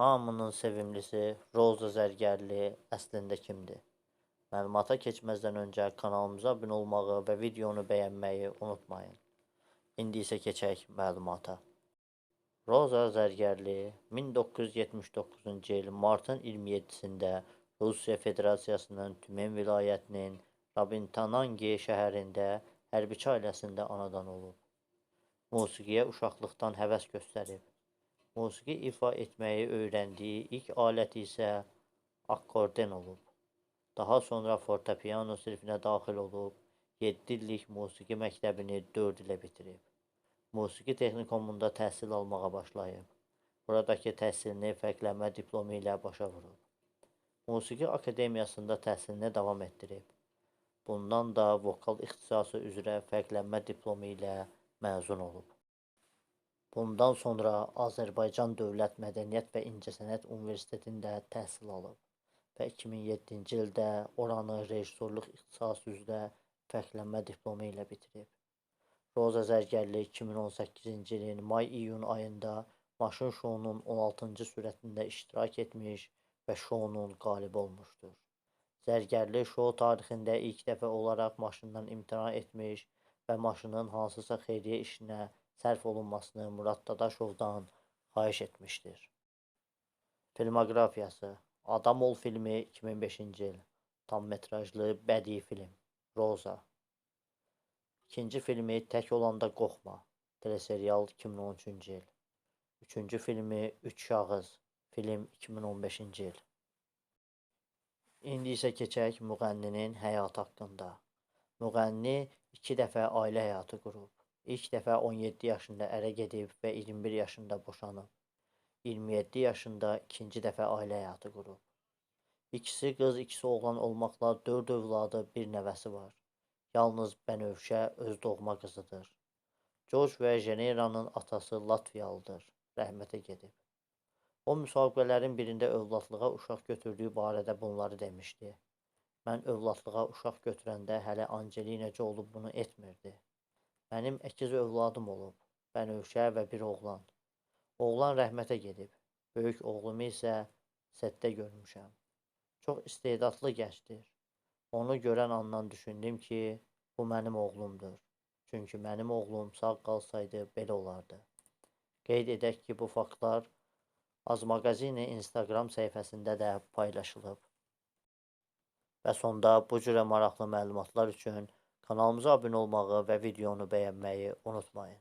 Hamının sevimlisi Roza Zərgərli əslində kimdir? Məlumata keçməzdən öncə kanalımıza abunə olmağı və videonu bəyənməyi unutmayın. İndi isə keçək məlumata. Roza Zərgərli 1979-cu il martın 27-sində Rusiya Federasiyasının Tümen vilayətinin Rabintanangi şəhərində hərbiçi ailəsində anadan olub. Musiqiyə uşaqlıqdan həvəs göstərib. Musiqi ifa etməyi öyrəndiyi ilk aləti isə akkorden olub. Daha sonra fortepiano sinfinə daxil olub, 7 illik musiqi məktəbini 4 ilə bitirib. Musiqi texnikumunda təhsil almağa başlayıb. Buradakı təhsilini fərqlənmə diplomu ilə başa vurub. Musiqi akademiyasında təhsilini davam etdirib. Bundan da vokal ixtisası üzrə fərqlənmə diplomu ilə məzun olub. Bundan sonra Azərbaycan Dövlət Mədəniyyət və İncəsənət Universitetində təhsil alıb və 2007-ci ildə oranı rejissorluq ixtisası üzrə fərqlənmə diplomu ilə bitirib. Roza Zərgərli 2018-ci ilin may-iyun ayında maşın şounun 16-cı sürətində iştirak etmiş və şounun qalibi olmuşdur. Zərgərli şou tarixində ilk dəfə olaraq maşından imtina etmiş və maşının hansısa xeyriyyə işinə sərf olunmasını Murad Dadaşovdan xahiş etmişdir. Filmoqrafiyası Adam ol filmi 2005-ci il. Tam metrajlı bədii film. Roza. İkinci filmi Tək olanda qorxma. Teleserial 2013-cü il. Üçüncü filmi Üç şahıs. Film 2015-ci il. İndi isə keçək müğənninin həyatı haqqında. Müğənni iki dəfə ailə həyatı qurub. İlk dəfə 17 yaşında ərə gedib və 21 yaşında boşanıb. 27 yaşında ikinci dəfə ailə həyatı qurub. İkisi qız, ikisi oğlan olmaqla 4 övladı, bir nəvəsi var. Yalnız Bənövşə öz doğma qızıdır. George və Jeneranın atası Latviyalıdır. Rəhmətə gedib. O müsabiqələrin birində övladlığa uşaq götürdüyü barədə bunları demişdi. Mən övladlığa uşaq götürəndə hələ Angelinəcə olub bunu etmirdi. Mənim əkiz övladım olub, Bənövşə və bir oğlan. Oğlan rəhmətə gedib, böyük oğlumu isə sətdə görmüşəm. Çox istedadlı gəncdir. Onu görən andan düşündüm ki, bu mənim oğlumdur. Çünki mənim oğlum sağ qalsaydı belə olardı. Qeyd edək ki, bu faktlar Az Maqazini Instagram səhifəsində də paylaşılıb. Və sonda bu cürə maraqlı məlumatlar üçün kanalımıza abunə olmağı və videonu bəyənməyi unutmayın.